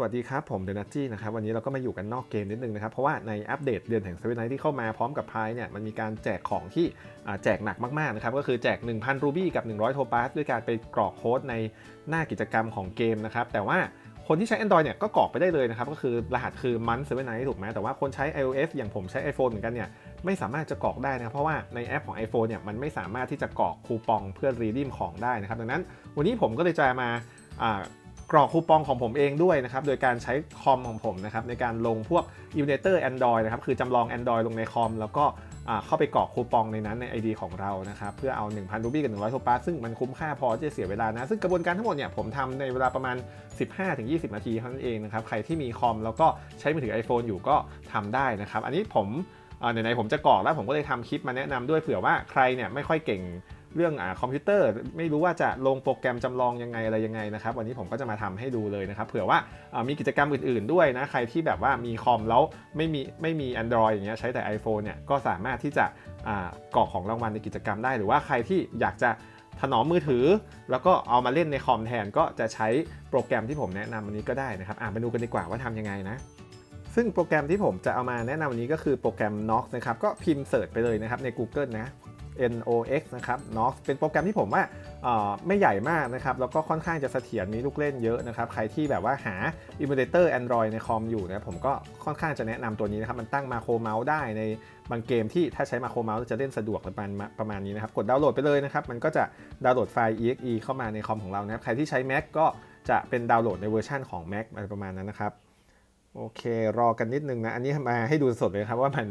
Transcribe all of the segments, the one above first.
สวัสดีครับ ผมเดนัจี้นะครับวันนี้เราก็มาอยู่กันนอกเกมนิดนึงนะครับ เพราะว่าในอัปเดตเดือนแห่งเซเว่นไนที่เข้ามาพร้อมกับพายเนี่ยมันมีการแจกของที่แจกหนักมากๆนะครับก็คือแจก 1,000 รูบี้กับ 100 โทปาสด้วยการไปกรอกโค้ดในหน้ากิจกรรมของเกมนะครับแต่ว่าคนที่ใช้ Android เนี่ยก็กรอกไปได้เลยนะครับ ก็คือรหัสคือมันเซเว่นไนถูกไหมแต่ว่าคนใช้ iOS อย่างผมใช้ iPhone เหมือนกันเนี่ยไม่สามารถจะกรอกได้นะครับเพราะว่าในแอปของ iPhone เนี่ยมันไม่สามารถที่จะกรอกคูปองเพื่อรีดีมของได้นะครับดังนั้น วันนี้ผมก็เลยจะมา กรอกคูปองของผมเองด้วยนะครับ โดยการใช้คอมของผมนะครับในการลงพวก Emulator Android นะครับ คือจำลอง Android ลงในคอม แล้วก็เข้าไปกรอกคูปองในนั้นใน ID ของเรานะครับ เพื่อเอา 1,000รูบี้กับ 100โทปาซึ่งมันคุ้มค่าพอที่จะเสียเวลานะ ซึ่งกระบวนการทั้งหมดเนี่ยผมทำในเวลาประมาณ 15-20 นาทีเท่านั้นเองนะครับ ใครที่มีคอมแล้วก็ใช้มือถือ iPhone อยู่ก็ทำได้นะครับ อันนี้ผมไหนๆผมจะกรอกแล้วผมก็เลยทำคลิปมาแนะนำด้วยเผื่อว่าใครเนี่ยไม่ค่อยเก่ง เรื่องอคอมพิวเตอร์ ไม่รู้ว่าจะลงโปรแกรมจำลองยังไงอะไรยังไงนะครับ วันนี้ผมก็จะมาทำให้ดูเลยนะครับ เผื่อว่าามีกิจกรรมอื่นๆด้วยนะ ใครที่แบบว่ามีคอมแล้วไม่มีไม่มี Android อย่างเงี้ยใช้แต่ iPhone เนี่ยก็สามารถที่จะอ่ากรอกของรางวัลในกิจกรรมได้ หรือว่าใครที่อยากจะถนอมมือถือ แล้วก็เอามาเล่นในคอมแทนก็จะใช้โปรแกรมที่ผมแนะนำวันนี้ก็ได้นะครับอ่ามาดูกันดีกว่าว่าทำยังไงนะซึ่งโปรแกรมที่ผมจะเอามาแนะนำวันนี้ก็คือโปรแกรม Nox นะครับก็พิมพ์เสิร์ชไปเลยนะครับใน Google นะ NOx นะครับ Nox เป็นโปรแกรมที่ผมว่าไม่ใหญ่มากนะครับ แล้วก็ค่อนข้างจะเสถียรมีลูกเล่นเยอะนะครับ ใครที่แบบว่าหา Emulator Android ในคอมอยู่นะผมก็ค่อนข้างจะแนะนำตัวนี้นะครับ มันตั้งมาโครเมาส์ได้ในบางเกมที่ถ้าใช้มาโครเมาส์จะเล่นสะดวกประมาณประมาณนี้นะครับ กดดาวน์โหลดไปเลยนะครับ มันก็จะดาวน์โหลดไฟล์ exe เข้ามาในคอมของเรานะครับ ใครที่ใช้ Mac ก็จะเป็นดาวน์โหลดในเวอร์ชันของ Mac อะไรประมาณนั้นนะครับ โอเค รอกันนิดนึงนะ อันนี้มาให้ดูสดเลยครับว่ามัน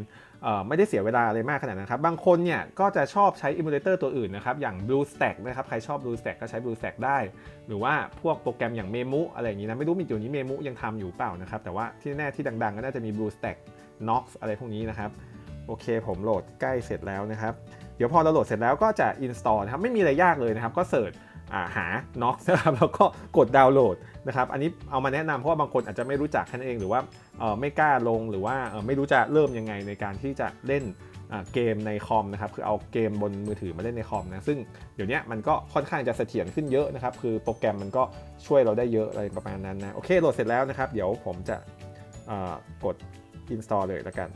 ไม่ได้เสียเวลาอะไรมากขนาดนั้นครับ บางคนเนี่ยก็จะชอบใช้ emulator ตัวอื่นนะครับ อย่าง BlueStack นะครับ ใครชอบ BlueStack ก็ใช้ BlueStack ได้ หรือว่าพวกโปรแกรมอย่าง Memu อะไรอย่างนี้นะ ไม่รู้มีอยู่นี้ Memu ยังทำอยู่เปล่านะครับ แต่ว่าที่แน่ที่ดัง ๆ ก็น่าจะมี BlueStack Nox อะไรพวกนี้นะครับ โอเค ผมโหลดใกล้เสร็จแล้วนะครับ เดี๋ยวพอเราโหลดเสร็จแล้วก็จะ install นะครับ ไม่มีอะไรยากเลยนะครับ ก็เสิร์ชาหา Nox นะครับแล้วก็กดดาวน์โหลดนะครับอันนี้เอามาแนะนำเพราะว่าบางคนอาจจะไม่รู้จักแค่นั้นเองหรือว่าไม่กล้าลงหรือว่าไม่รู้จะเริ่มยังไงในการที่จะเล่นเกมในคอมนะครับคือเอาเกมบนมือถือมาเล่นในคอมนะซึ่งเดี๋ยวนี้มันก็ค่อนข้างจะเสถียรขึ้นเยอะนะครับคือโปรแกรมมันก็ช่วยเราได้เยอะอะไรประมาณนั้นนะโอเคโหลดเสร็จแล้วนะครับเดี๋ยวผมจะกด install เลยละกัน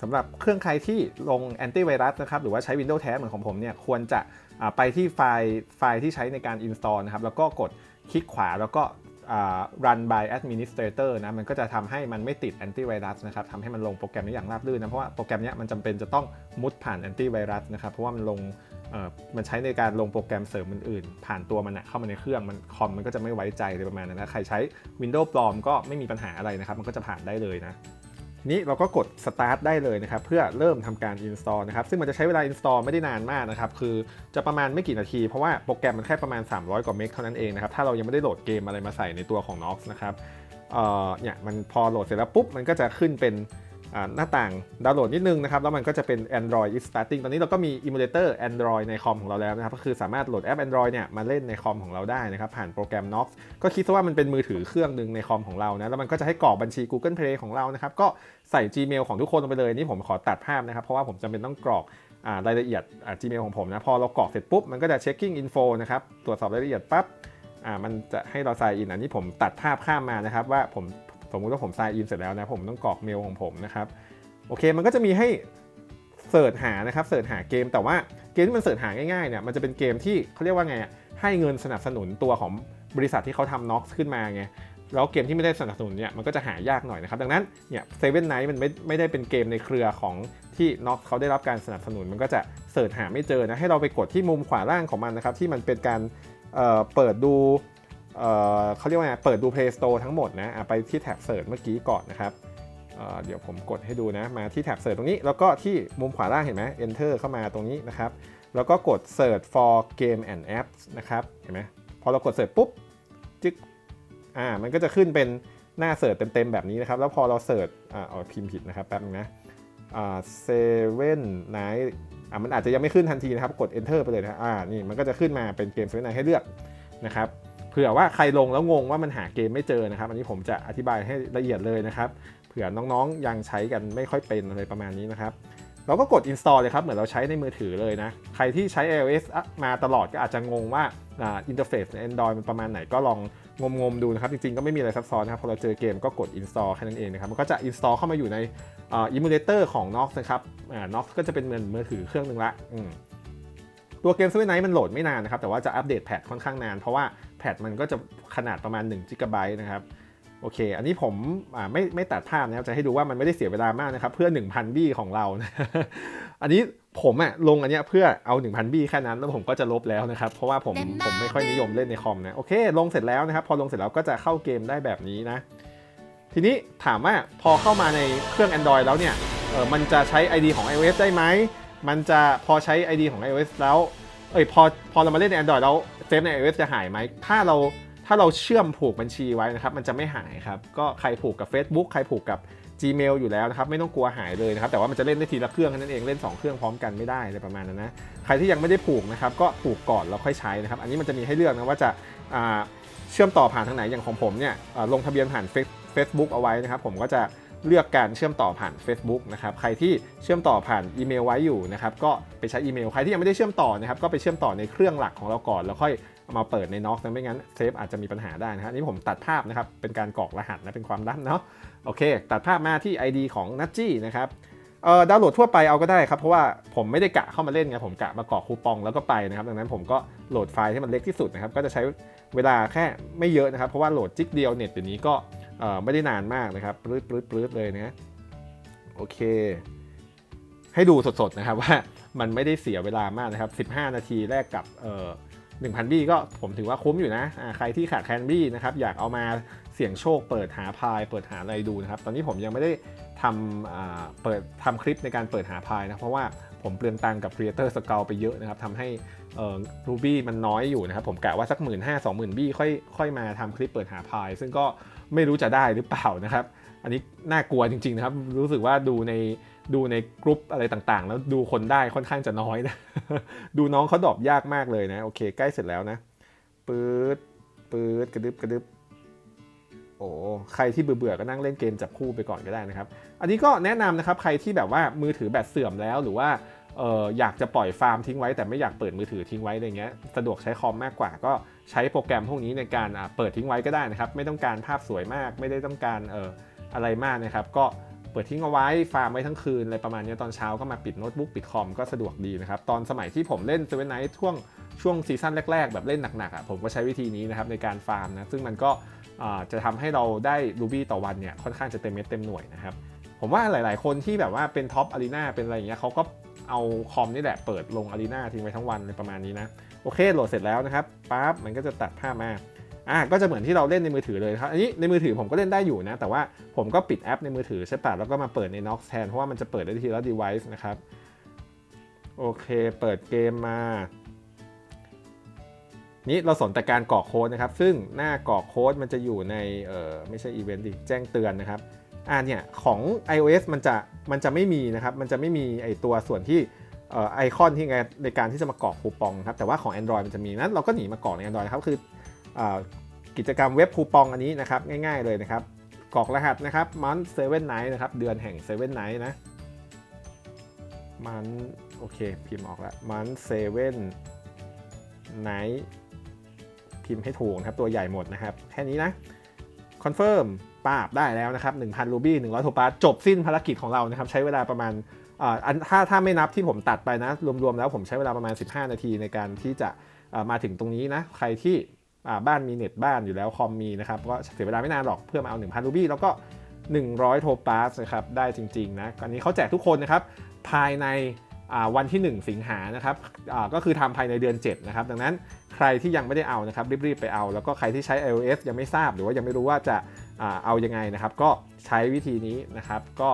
สำหรับเครื่องใครที่ลงแอนตี้ไวรัสนะครับหรือว่าใช้ Windows แท้เหมือนของผมเนี่ยควรจะไปที่ไฟล์ไฟล์ที่ใช้ในการ install นะครับแล้วก็กดคลิกขวาแล้วก็ run by administrator นะมันก็จะทำให้มันไม่ติดแอนตี้ไวรัสนะครับทำให้มันลงโปรแกรมนี้อย่างราบรื่นนะเพราะว่าโปรแกรมนี้มันจำเป็นจะต้องมุดผ่านแอนตี้ไวรัสนะครับเพราะว่ามันลงมันใช้ในการลงโปรแกรมเสริมอื่นๆ ผ่านตัวมันนะเข้ามาในเครื่องมันคอมมันก็จะไม่ไว้ใจเลยประมาณนั้นนะใครใช้ Windows ปลอมก็ไม่มีปัญหาอะไรนะครับมันก็จะผ่านได้เลยนะ นี้เราก็กด start ได้เลยนะครับเพื่อเริ่มทำการ install นะครับซึ่งมันจะใช้เวลา install ไม่ได้นานมากนะครับคือจะประมาณไม่กี่นาที เพราะว่าโปรแกรมมันแค่ประมาณ 300 กว่าเมกเท่านั้นเองนะครับถ้าเรายังไม่ได้โหลดเกมอะไรมาใส่ในตัวของ Nox นะครับเเนี่ยมันพอโหลดเสร็จแล้วปุ๊บมันก็จะขึ้นเป็น หน้าต่างดาวน์โหลดนิดนึงนะครับ แล้วมันก็จะเป็น Android is starting ตอนนี้เราก็มี emulator Android ในคอมของเราแล้วนะครับ ก็คือสามารถโหลดแอป Android เนี่ยมาเล่นในคอมของเราได้นะครับ ผ่านโปรแกรม Nox ก็คิดซะว่ามันเป็นมือถือเครื่องหนึ่งในคอมของเรานะ แล้วมันก็จะให้กรอกบัญชี Google Play ของเรานะครับ ก็ใส่ Gmail ของทุกคนลงไปเลย นี่ผมขอตัดภาพนะครับ เพราะว่าผมจำเป็นต้องกรอกอรายละเอียด Gmail ของผมนะ พอเรากรอกเสร็จปุ๊บ มันก็จะ checking info นะครับ ตรวจสอบรายละเอียดปั๊บ มันจะให้เรา sign in อันนี้ผมตัดภาพข้ามมานะครับว่าผม สมมุติว่าผม sign in เสร็จแล้วนะผมต้องกรอกเมลของผมนะครับโอเคมันก็จะมีให้เสิร์ชหานะครับเสิร์ชหาเกม แต่ว่าเกมที่มันเสิร์ชหาง่ายๆเนี่ยมันจะเป็นเกมที่เขาเรียกว่าไงให้เงินสนับสนุนตัวของบริษัทที่เขาทำ Nox ขึ้นมาไงแล้วเกมที่ไม่ได้สนับสนุนเนี่ยมันก็จะหายากหน่อยนะครับ ดังนั้นเนี่ยเซเว่นไนท์มันไม่ไม่ได้เป็นเกมในเครือของที่น็อกเขาได้รับการสนับสนุน มันก็จะเสิร์ชหาไม่เจอนะให้เราไปกดที่มุมขวาล่างของมันนะครับที่มันเป็นการเเปิดดู เเขาเรียกว่าไงเปิดดู Play Store ทั้งหมดนะไปที่แท็บเสิร์ชเมื่อกี้ก่อนนะครับเเดี๋ยวผมกดให้ดูนะ มาที่แท็บเสิร์ชตรงนี้ แล้วก็ที่มุมขวาล่างเห็นไหม Enter เข้ามาตรงนี้นะครับ แล้วก็กด Search for Game and Apps นะครับ เห็นไหมพอเรากด Search ปุ๊บ จึ๊ก อ่า มันก็จะขึ้นเป็นหน้าเสิร์ชเต็มๆแบบนี้นะครับ แล้วพอเราเสิร์ช อ่าเอาพิมพ์ผิดนะครับ แป๊บนึงนะ อ่าเซเว่นไนท์อ่ามันอาจจะยังไม่ขึ้นทันทีนะครับ กด enter ไปเลยนะ อ่า นี่ มันก็จะขึ้นมาเป็นเกมเซเว่นไนท์ให้เลือกนะครับ เผื่อว่าใครลงแล้วงงว่ามันหาเกมไม่เจอนะครับ อันนี้ผมจะอธิบายให้ละเอียดเลยนะครับ เผื่อน้องๆยังใช้กันไม่ค่อยเป็นอะไรประมาณนี้นะครับเราก็กด install เลยครับ เหมือนเราใช้ในมือถือเลยนะ ใครที่ใช้ iOS มาตลอดก็อาจจะงงว่าอินเทอร์เฟซใน Android มันประมาณไหนก็ลองงมๆดูนะครับ จริงๆ ก็ไม่มีอะไรซับซ้อนนะครับ พอเราเจอเกมก็กด install แค่นั้นเองนะครับ มันก็จะ install เข้ามาอยู่ในอิมูเลเตอร์ของ Nox นะครับ Nox ก็จะเป็นเหมือนมือถือเครื่องหนึ่งละตัวเกม Seven Night มันโหลดไม่นานนะครับ แต่ว่าจะอัปเดตแพทค่อนข้างนาน เพราะว่า แพทมันก็จะขนาดประมาณ1 g b นะครับโอเค อันนี้ผมอ่าไม่ไม่ตัดภาพนะครับ จะให้ดูว่ามันไม่ได้เสียเวลามากนะครับ เพื่อ 1,000 บี้ของเรานะอันนี้ผมอะลงอันเนี้ยเพื่อเอา 1,000 บี้แค่นั้น แล้วผมก็จะลบแล้วนะครับ เพราะว่าผมผมไม่ค่อยนิยมเล่นในคอมนะ โอเค ลงเสร็จแล้วนะครับ พอลงเสร็จแล้วก็จะเข้าเกมได้แบบนี้นะ ทีนี้ถามว่าพอเข้ามาในเครื่อง Android แล้วเนี่ยเออมันจะใช้ ID ของ iOS ได้ไหม มันจะพอใช้ ID ของ iOS แล้ว เอ้ยพอพอเรามาเล่นใน Android แล้ว เซฟใน iOS จะหายไหม ถ้าเราถ้าเราเชื่อมผูกบัญชีไว้นะครับ มันจะไม่หายครับ ก็ใครผูกกับ Facebook ใครผูกกับ Gmail อยู่แล้วนะครับ ไม่ต้องกลัวหายเลยนะครับ แต่ว่ามันจะเล่นได้ทีละเครื่องแค่นั้นเอง เล่น 2 เครื่องพร้อมกันไม่ได้อะไรประมาณนั้นนะ ใครที่ยังไม่ได้ผูกนะครับ ก็ผูกก่อนแล้วค่อยใช้นะครับ อันนี้มันจะมีให้เลือกนะว่าจะาเชื่อมต่อผ่านทางไหน อย่างของผมเนี่ยลงทะเบียนผ่าน Facebook เอาไว้นะครับ ผมก็จะ เลือกการเชื่อมต่อผ่าน Facebook นะครับใครที่เชื่อมต่อผ่านอีเมลไว้อยู่นะครับก็ไปใช้อีเมลใครที่ยังไม่ได้เชื่อมต่อนะครับก็ไปเชื่อมต่อในเครื่องหลักของเราก่อนแล้วค่อยมาเปิดในน็อกนะไม่งั้นเซฟอาจจะมีปัญหาได้นะครับนี่ผมตัดภาพนะครับเป็นการกรอกรหัสนะเป็นความลับเนาะโอเค ตัดภาพมาที่ ID ของ n a t จี้นะครับเอ่อดาวน์โหลดทั่วไปเอาก็ได้ครับ เพราะว่าผมไม่ได้กะเข้ามาเล่นไงผมกะมากรอกคูปองแล้วก็ไปนะครับ ดังนั้นผมก็โหลดไฟล์ที่มันเล็กที่สุดนะครับก็จะใช้เวลาแค่ไม่เยอะนะครับ เพราะว่าโหลดจิกเดียวเน็ตเดี๋ยวนี้ก็ ไม่ได้นานมากนะครับปลื้ดปลื้ดปลื้ดเลยนะโอเค ให้ดูสดๆนะครับว่ามันไม่ได้เสียเวลามากนะครับ 15 นาทีแรกกับเอ่อ1,000 บี้ก็ผมถือว่าคุ้มอยู่นะอ่าใครที่ขาดแคลนบี้นะครับอยากเอามาเสี่ยงโชคเปิดหาพายเปิดหาอะไรดูนะครับ ตอนนี้ผมยังไม่ได้ทำเปิดทำคลิปในการเปิดหาพายนะเพราะว่าผมเปลืองตังกับ Creator s c o u t ไปเยอะนะครับทำให้ เอ่อ Ruby มันน้อยอยู่นะครับผมกะว่าสัก1 5 0 0 0 2 0,000บี้ค่อยค่อยมาทำคลิปเปิดหาพาย ซึ่งก็ไม่รู้จะได้หรือเปล่านะครับ อันนี้น่ากลัวจริงๆนะครับ รู้สึกว่าดูในดูในกรุ๊ปอะไรต่างๆ แล้วดูคนได้ค่อนข้างจะน้อยนะ ดูน้องเขาดอปยากมากเลยนะ โอเค ใกล้เสร็จแล้วนะปื๊ดปื๊ดกระดึบกระดึบโอ้ใครที่เบื่อๆก็นั่งเล่นเกมจับคู่ไปก่อนก็ได้นะครับ อันนี้ก็แนะนำนะครับใครที่แบบว่ามือถือแบตเสื่อมแล้วหรือว่า เอออยากจะปล่อยฟาร์มทิ้งไว้แต่ไม่อยากเปิดมือถือทิ้งไว้อะไรเงี้ยสะดวกใช้คอมมากกว่า ก็ใช้โปรแกรมพวกนี้ในการเปิดทิ้งไว้ก็ได้นะครับไม่ต้องการภาพสวยมาก ไม่ได้ต้องการเอออะไรมากนะครับ ก็เปิดทิ้งเอาไว้ฟาร์มไว้ทั้งคืนอะไรประมาณนี้ตอนเช้าก็มาปิดโน้ตบุ๊กปิดคอมก็สะดวกดีนะครับตอนสมัยที่ผมเล่นเซเว่นไนท์ช่วงช่วงซีซั่นแรก ๆ แบบเล่นหนักๆอะผมก็ใช้วิธีนี้นะครับในการฟาร์มนะซึ่งมันก็จะทำให้เราได้ Ruby ต่อวันเนี่ยค่อนข้างจะเต็มเม็ดเต็มหน่วยนะครับผมว่าหลาย ๆ คนที่แบบว่าเป็นท็อปอารีนาเป็นอะไรอย่างเงี้ยเขาก็ เอาคอมนี่แหละเปิดลงอารีนาทิ้งไว้ทั้งวันเลยประมาณนี้นะ โอเคโหลดเสร็จแล้วนะครับปั๊บมันก็จะตัดภาพมาอะก็จะเหมือนที่เราเล่นในมือถือเลยครับอันนี้ในมือถือผมก็เล่นได้อยู่นะ แต่ว่าผมก็ปิดแอปในมือถือใช่ปะแล้วก็มาเปิดใน Nox แทน เพราะว่ามันจะเปิดได้ทีละ device นะครับ โอเค เปิดเกมมา นี่เราสนแต่การกรอกโค้ดนะครับ ซึ่งหน้ากรอกโค้ดมันจะอยู่ในเออไม่ใช่อีเวนต์ดิแจ้งเตือนนะครับ อ่าเนี่ยของ iOS มันจะมันจะไม่มีนะครับ มันจะไม่มีไอตัวส่วนที่ไอคอนที่ไงในการที่จะมากรอกคูปองครับแต่ว่าของ Android มันจะมีนั้นเราก็หนีมากรอกใน Android ครับคืออกิจกรรมเว็บคูปองอันนี้นะครับง่ายๆเลยนะครับกรอกรหัสนะครับมันเซเว่นไนท์นะครับเดือนแห่งเซเว่นไนท์นะมันโอเคพิมพ์ออกแล้วมันเซเว่นไนท์พิมพ์ให้ถูกนะครับตัวใหญ่หมดนะครับแค่นี้นะคอนเฟิร์ม ปราบได้แล้วนะครับ1,000รูบี้100โทปาจบสิ้นภารกิจของเรานะครับใช้เวลาประมาณอันถ้าถ้าไม่นับที่ผมตัดไปนะ รวมๆแล้วผมใช้เวลาประมาณ 15 นาทีในการที่จะมาถึงตรงนี้นะ ใครที่บ้านมีเน็ตบ้านอยู่แล้วคอมมีนะครับก็เสียเวลาไม่นานหรอกเพื่อมาเอา 1,000รูบี้แล้วก็ 100 โทปาสนะครับได้จริงๆนะอันนี้เขาแจกทุกคนนะครับภายในวันที่ 1 สิงหานะครับก็คือทำภายในเดือน 7 นะครับ ดังนั้นใครที่ยังไม่ได้เอานะครับรีบๆไปเอา แล้วก็ใครที่ใช้ iOS ยังไม่ทราบหรือว่ายังไม่รู้ว่าจะ เอายังไงนะครับ ก็ใช้วิธีนี้นะครับ ก็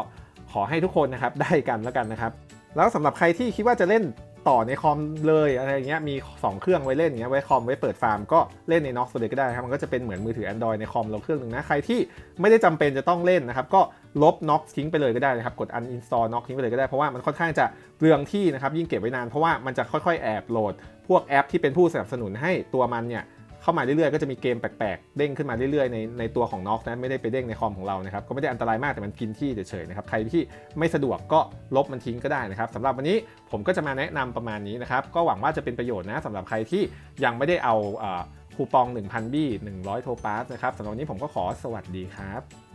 ขอให้ทุกคนนะครับได้กันแล้วกันนะครับ แล้วสำหรับใครที่คิดว่าจะเล่นต่อในคอมเลยอะไรเงี้ยมี 2 เครื่องไว้เล่นอย่างเงี้ยไว้คอมไว้เปิดฟาร์มก็เล่นใน Nox เลยก็ได้ครับมันก็จะเป็นเหมือนมือถือ Android ในคอมเราเครื่องหนึ่งนะใครที่ไม่ได้จำเป็นจะต้องเล่นนะครับก็ลบ Nox ทิ้งไปเลยก็ได้นะครับกด uninstall Nox ทิ้งไปเลยก็ได้เพราะว่ามันค่อนข้างจะเปลืองที่นะครับยิ่งเก็บไว้นานเพราะว่ามันจะค่อยๆแอบโหลด พวกแอปที่เป็นผู้สนับสนุนให้ตัวมันเนี่ย เข้ามาเรื่อยๆ ก็จะมีเกมแปลกๆ เด้งขึ้นมาเรื่อยๆ ในในตัวของน็อกนะไม่ได้ไปเด้งในคอมของเรานะครับก็ไม่ได้อันตรายมากแต่มันกินที่เฉยๆนะครับใครที่ไม่สะดวกก็ลบมันทิ้งก็ได้นะครับสำหรับวันนี้ผมก็จะมาแนะนำประมาณนี้นะครับก็หวังว่าจะเป็นประโยชน์นะสำหรับใครที่ยังไม่ได้เอาเอ่อคูปอง 1,000 บี้ 100 โทปาสนะครับสำหรับวันนี้ผมก็ขอสวัสดีครับ